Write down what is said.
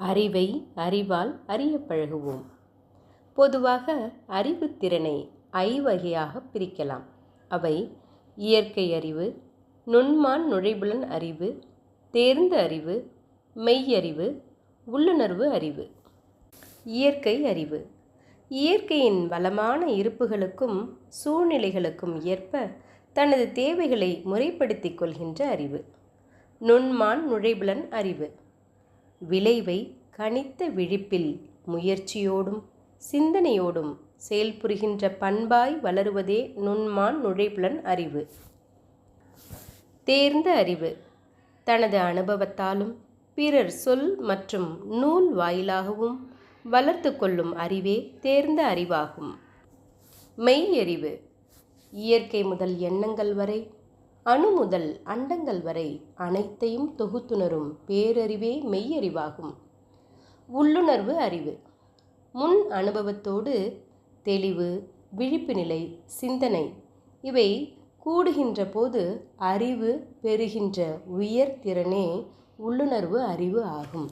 அறிவை அறிவால் அறிய பழகுவோம். பொதுவாக அறிவுத்திறனை ஐவகையாக பிரிக்கலாம். அவை இயற்கை அறிவு நுண்மான் நுழைபுலன் அறிவு தேர்ந்த அறிவு மெய்யறிவு உள்ளுணர்வு அறிவு. இயற்கை அறிவு. இயற்கையின் வளமான இருப்புகளுக்கும் சூழ்நிலைகளுக்கும் ஏற்ப தனது தேவைகளை முறைப்படுத்திக் கொள்கின்ற அறிவு. நுண்மான் நுழைபுலன் அறிவு. விளைவை கணித்த விழிப்பில் முயற்சியோடும் சிந்தனையோடும் செயல்புரிகின்ற பண்பாய் வளருவதே நுண்மான் நுழைப்புலன் அறிவு. தேர்ந்த அறிவு. தனது அனுபவத்தாலும் பிறர் சொல் மற்றும் நூல் வாயிலாகவும் வளர்த்து கொள்ளும் அறிவே தேர்ந்த அறிவாகும். மெய்யறிவு. இயற்கை முதல் எண்ணங்கள் வரை அணு முதல் அண்டங்கள் வரை அனைத்தையும் தொகுத்துணரும் பேரறிவே மெய்யறிவாகும். உள்ளுணர்வு அறிவு. முன் அனுபவத்தோடு தெளிவு விழிப்பு நிலை சிந்தனை இவை கூடுகின்ற போது அறிவு பெறுகின்ற உயர் திறனே உள்ளுணர்வு அறிவு ஆகும்.